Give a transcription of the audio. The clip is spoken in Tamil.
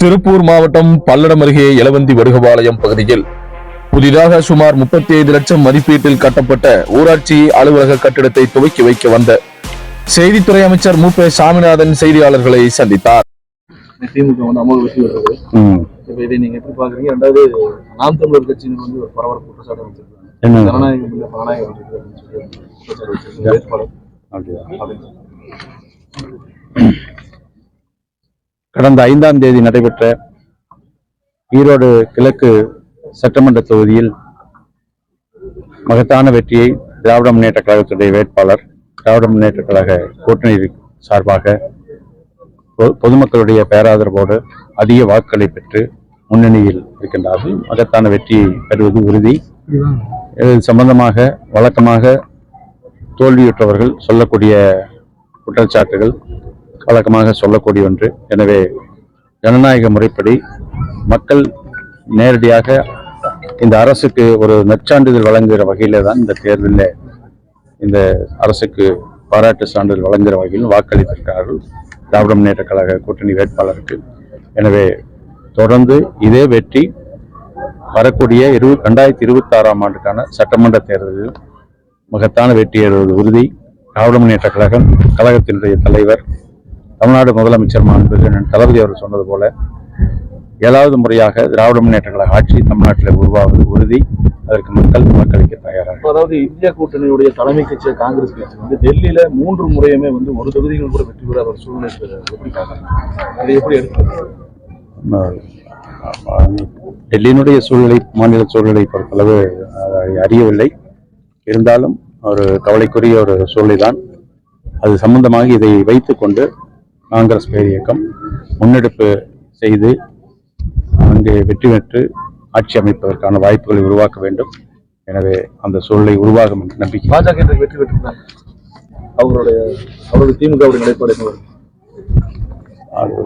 திருப்பூர் மாவட்டம் பல்லடம் அருகே இளவந்தி வடுகபாளையம் பகுதியில் புதிதாக சுமார் முப்பத்தி ஐந்து லட்சம் மதிப்பீட்டில் கட்டப்பட்ட ஊராட்சி அலுவலக கட்டிடத்தை துவக்கி வைக்க வந்த செய்தித்துறை அமைச்சர் மு பே சாமிநாதன் செய்தியாளர்களை சந்தித்தார். திமுக வந்து அமோக வெற்றி வருது இப்போ இதை நீங்க எப்படி பாக்குறீங்க ரெண்டாவது நாம் தமிழர் கட்சியினர் வந்து ஒரு பரபரப்பு குற்றச்சாட்டு வச்சிருக்காங்க. ஜனநாயகம் இல்ல பணநாயகம் இருக்கு அப்படின்னு சொல்லி குற்றச்சாட்டு வச்சிருக்காங்க வேட்பாளர் அப்படியா? அப்படின்னு சொல்லி. கடந்த ஐந்தாம் தேதி நடைபெற்ற ஈரோடு கிழக்கு சட்டமன்ற தொகுதியில் மகத்தான வெற்றியை திராவிட முன்னேற்ற கழகத்துடைய வேட்பாளர் திராவிட முன்னேற்ற கழக கூட்டணி சார்பாக பொ- பொதுமக்களுடைய பேராதரவோடு அதிக வாக்குகளை பெற்று முன்னணியில் இருக்கின்றார்கள். மகத்தான வெற்றியை பெறுவது உறுதி. இது சம்பந்தமாக வழக்கமாக தோல்வியுற்றவர்கள் சொல்லக்கூடிய குற்றச்சாட்டுகள் வழக்கமாக சொல்லக்கூடிய ஒன்று. எனவே ஜனநாயக முறைப்படி மக்கள் நேரடியாக இந்த அரசுக்கு ஒரு நற்சான்றிதழ் வழங்குகிற வகையில் தான் இந்த தேர்தலில் இந்த அரசுக்கு பாராட்டு சான்றிதழ் வழங்குகிற வகையில் வாக்களித்திருக்கிறார்கள். திராவிட முன்னேற்ற கழக கூட்டணி வேட்பாளருக்கு. எனவே தொடர்ந்து இதே வெற்றி வரக்கூடிய இரு ரெண்டாயிரத்தி இருபத்தி ஆறாம் ஆண்டுக்கான சட்டமன்ற தேர்தலில் மகத்தான வெற்றி ஏறுவது உறுதி. திராவிட முன்னேற்ற கழகம் கழகத்தினுடைய தலைவர் தமிழ்நாடு முதலமைச்சர் அண்ணன் தளபதி அவர் சொன்னது போல ஏழாவது முறையாக திராவிட முன்னேற்ற கழக ஆட்சி தமிழ்நாட்டில் உருவாவது உறுதி. அதற்கு மக்கள் வாக்களிக்க தயாராக அதாவது இந்தியா கூட்டணியுடைய தலைமை கட்சி காங்கிரஸ் கட்சி வந்து டெல்லியில மூன்று முறையுமே வந்து ஒரு தொகுதிகள் கூட வெற்றி பெறாத ஒரு சூழ்நிலை. எப்படி இதை எப்படி நம்ம, டெல்லியினுடைய சூழ்நிலை மாநில சூழ்நிலை பொறுத்தளவு அதை அறியவில்லை. இருந்தாலும் ஒரு கவலைக்குரிய ஒரு சூழ்நிலை தான் அது சம்பந்தமாக இதை வைத்துக்கொண்டு காங்கிரஸ் பேர் இயக்கம் முன்னெடுப்பு செய்து அங்கே வெற்றி பெற்று ஆட்சி அமைப்பதற்கான வாய்ப்புகளை உருவாக்க வேண்டும். எனவே அந்த சூழ்நிலை உருவாகும் என்ற நம்பிக்கை. பாஜக வெற்றி பெற்றிருக்காங்க அவங்களுடைய அவருடைய திமுகவுடைய நிலைப்பாடு? அது